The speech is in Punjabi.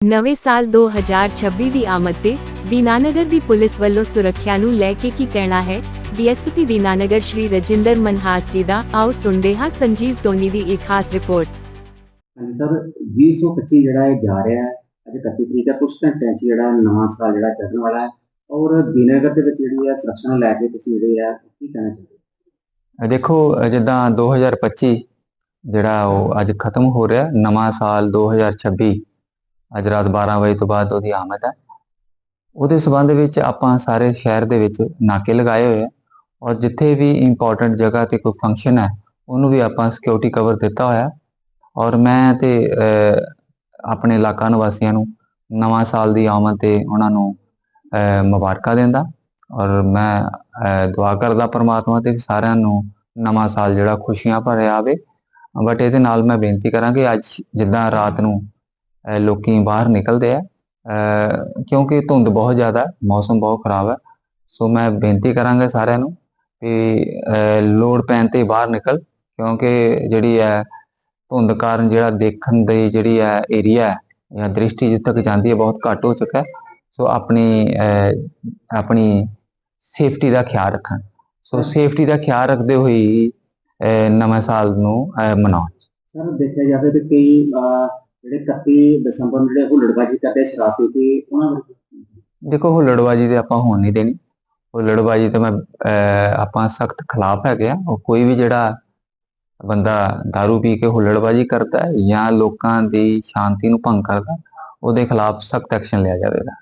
ਨਵੇਂ ਸਾਲ 2026 ਦੀ ਆਮਦ ਤੇ ਦੀਨਾਨਗਰ ਦੀ ਪੁਲਿਸ ਵੱਲੋਂ ਸੁਰੱਖਿਆ ਨੂੰ ਲੈ ਕੇ ਕੀ ਕਹਿਣਾ ਹੈ ਡੀਐਸਪੀ ਦੀਨਾਨਗਰ ਸ਼੍ਰੀ ਰਜਿੰਦਰ ਮਨਹਾਸ ਜੀ ਦਾ ਆਓ ਸੁਣਦੇ ਹਾਂ ਸੰਜੀਵ ਟੋਨੀ ਦੀ ਇੱਕ ਖਾਸ ਰਿਪੋਰਟ ਹਾਂਜੀ ਸਰ 2025 ਜਿਹੜਾ ਇਹ ਜਾ ਰਿਹਾ ਹੈ ਅੱਜ 31 ਤਰੀਕ ਹੈ ਕੁਝ ਘੰਟਿਆਂ 'ਚ ਜਿਹੜਾ ਨਵਾਂ ਸਾਲ ਜਿਹੜਾ ਚੱਲਣ ਵਾਲਾ ਹੈ ਔਰ ਦਿਨਗਰ ਦੇ ਵਿੱਚ ਜਿਹੜੀ ਹੈ ਸੁਰੱਖਿਆ ਨੂੰ ਲੈ ਕੇ ਤੁਸੀਂ ਜਿਹੜੇ ਆ ਕੀ ਕਹਿਣਾ ਚਾਹੁੰਦੇ ਹੋ? ਦੇਖੋ ਜਿੱਦਾਂ 2025 ਜਿਹੜਾ ਉਹ ਅੱਜ ਖਤਮ ਹੋ ਰਿਹਾ ਨਵਾਂ ਸਾਲ 2026 ਅੱਜ ਰਾਤ 12 ਵਜੇ ਤੋਂ ਬਾਅਦ ਉਹਦੀ ਆਮਦ ਹੈ। ਉਹਦੇ ਸਬੰਧ ਵਿੱਚ ਆਪਾਂ ਸਾਰੇ ਸ਼ਹਿਰ ਦੇ ਵਿੱਚ ਨਾਕੇ ਲਗਾਏ ਹੋਏ ਆ ਔਰ ਜਿੱਥੇ ਵੀ ਇੰਪੋਰਟੈਂਟ ਜਗ੍ਹਾ ਤੇ ਕੋਈ ਫੰਕਸ਼ਨ ਹੈ ਉਹਨੂੰ ਵੀ ਆਪਾਂ ਸਿਕਿਉਰਿਟੀ ਕਵਰ ਦਿੱਤਾ ਹੋਇਆ। ਔਰ ਮੈਂ ਤੇ ਆਪਣੇ ਇਲਾਕਾ ਨਿਵਾਸੀਆਂ ਨੂੰ ਨਵਾਂ ਸਾਲ ਦੀ ਆਮਦ ਤੇ ਉਹਨਾਂ ਨੂੰ ਅ, ਮੁਬਾਰਕਾਂ ਦਿੰਦਾ। ਔਰ ਮੈਂ ਦੁਆ ਕਰਦਾ ਪਰਮਾਤਮਾ ਤੇ ਕਿ ਸਾਰਿਆਂ ਨੂੰ ਨਵਾਂ ਸਾਲ ਜਿਹੜਾ ਖੁਸ਼ੀਆਂ ਭਰਿਆ ਆਵੇ। ਬਟ ਇਹਦੇ ਨਾਲ ਮੈਂ ਬੇਨਤੀ ਕਰਾਂਗੇ ਅੱਜ ਜਿੱਦਾਂ ਰਾਤ ਨੂੰ ਲੋਕੀ ਬਾਹਰ ਨਿਕਲਦੇ ਆ ਕਿਉਂਕਿ ਧੁੰਦ ਬਹੁਤ ਜ਼ਿਆਦਾ ਹੈ ਮੌਸਮ ਬਹੁਤ ਖਰਾਬ ਹੈ। ਸੋ ਮੈਂ ਬੇਨਤੀ ਕਰਾਂਗਾ ਸਾਰਿਆਂ ਨੂੰ ਕਿ ਲੋੜ ਪੈਣ ਤੇ ਬਾਹਰ ਨਿਕਲ ਕਿਉਂਕਿ ਜਿਹੜੀ ਹੈ ਧੁੰਦ ਕਾਰਨ ਜਿਹੜਾ ਦੇਖਣ ਦੀ ਜਿਹੜੀ ਹੈ ਏਰੀਆ ਜਾਂ ਦ੍ਰਿਸ਼ਟੀ ਜਿੱਥੇ ਤੱਕ ਜਾਂਦੀ ਹੈ ਬਹੁਤ ਘੱਟ ਹੋ ਚੁੱਕਾ ਹੈ। ਸੋ ਆਪਣੀ ਆਪਣੀ ਸੇਫਟੀ ਦਾ ਖਿਆਲ ਰੱਖਣ। ਸੋ ਸੇਫਟੀ ਦਾ ਖਿਆਲ ਰੱਖਦੇ ਹੋਏ ਨਵੇਂ ਸਾਲ ਨੂੰ ਮਨਾਉਣ ਸਰ ਦੇਖਿਆ ਜਾਵੇ ਤੇ ਕਈ ਜਿਹੜੇ 31 ਦਸੰਬਰ ਨੂੰ ਜਿਹੜੇ ਹੁੱਲੜਬਾਜ਼ੀ ਕਰਦੇ ਆ, ਸ਼ਰਾਬ ਪੀ ਕੇ ਉਹਨਾਂ ਬਾਰੇ ਦੇਖੋ ਹੁੱਲੜਬਾਜੀ ਤੇ ਆਪਾਂ ਹੋਣ ਨਹੀਂ ਦੇਣੀ। ਹੁੱਲੜਬਾਜੀ ਤੇ ਮੈਂ ਅਹ, ਆਪਾਂ ਸਖਤ ਖਿਲਾਫ ਹੈਗੇ ਆ। ਉਹ ਕੋਈ ਵੀ ਜਿਹੜਾ ਬੰਦਾ दारू ਪੀ ਕੇ ਹੁੱਲੜਬਾਜੀ ਕਰਦਾ ਹੈ ਜਾਂ ਲੋਕਾਂ ਦੀ ਸ਼ਾਂਤੀ ਨੂੰ ਭੰਗ ਕਰਦਾ ਉਹਦੇ ਖਿਲਾਫ ਸਖਤ ਐਕਸ਼ਨ ਲਿਆ ਜਾਵੇਗਾ।